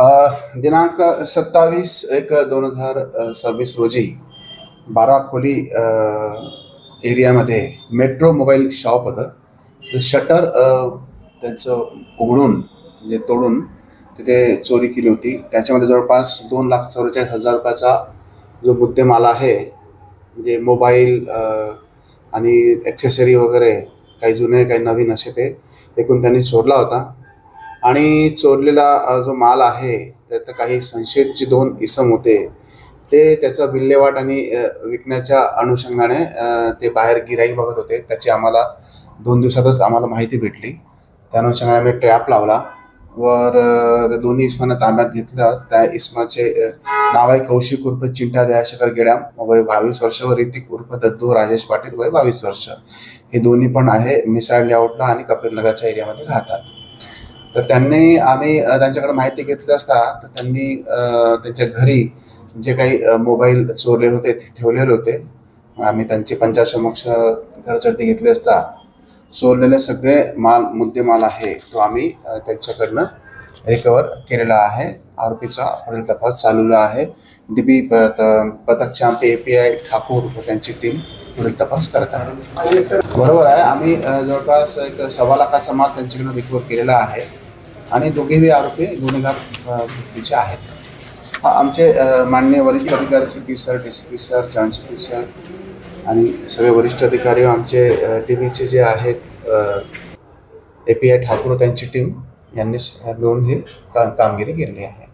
दिनांक सत्तावीस एक दोन हजार सव्वीस रोजी बारा खोली एरियामध्ये मेट्रो मोबाईल शॉप होतं. शटर त्याचं उघडून म्हणजे तोडून तिथे चोरी केली होती. त्याच्यामध्ये जवळपास दोन लाख चौवेचाळीस हजार रुपयाचा जो मुद्देमाल आहे म्हणजे मोबाईल आणि ॲक्सेसरी वगैरे काही जुने काही नवीन असे ते एकूण त्यांनी चोरला होता. आणि चोरलेला जो माल आहे त्यात काही संशयित जे दोन इसम होते ते त्याचा विल्हेवाट आणि विकण्याच्या अनुषंगाने ते बाहेर गिराई बघत होते. त्याची आम्हाला दोन दिवसातच आम्हाला माहिती भेटली. त्या अनुषंगाने आम्ही ट्रॅप लावला. वर त्या दोन्ही इस्मांना ताब्यात घेतलं. त्या इस्माचे नाव आहे कौशिक उर्फ चिंटा दयाशेखर गेड्याम वय बावीस वर्ष व ऋतिक उर्फ दद्दू राजेश पाटील. वय बावीस वर्ष. हे दोन्ही पण आहे मिसाळ लेआउटला आणि कपिलनगरच्या एरियामध्ये राहतात. तर त्यांनी आम्ही त्यांच्याकडे माहिती घेतली असता तर त्यांनी त्यांच्या घरी जे काही मोबाईल चोरलेले होते ते ठेवलेले होते. आम्ही त्यांची पंचायत समक्ष घरचढती घेतली असता. चोरलेले सगळे माल मुद्देमाल आहे तो आम्ही त्यांच्याकडनं रिकवर केलेला आहे. आरोपीचा पुढील तपास चालूला आहे. डी बी पथकचे आमचे ए पी आय ठाकूर व त्यांची टीम पुढील तपास करत आहे. बरोबर आहे. आम्ही जवळपास एक सव्वा लाखाचा माल त्यांच्याकडनं रिकवर केलेला आहे. आणि दोघेही आरोपी गुन्हेगार अ, वृत्तीचे आहेत. हा, आमचे मान्य माननीय वरिष्ठ अधिकारी C P sir D C P sir joint C P sir आणि सगळे वरिष्ठ अधिकारी आमचे डी बीचे जे आहेत ए पी आय ठाकूर त्यांची टीम यांनी मिळून ही का कामगिरी केली आहे.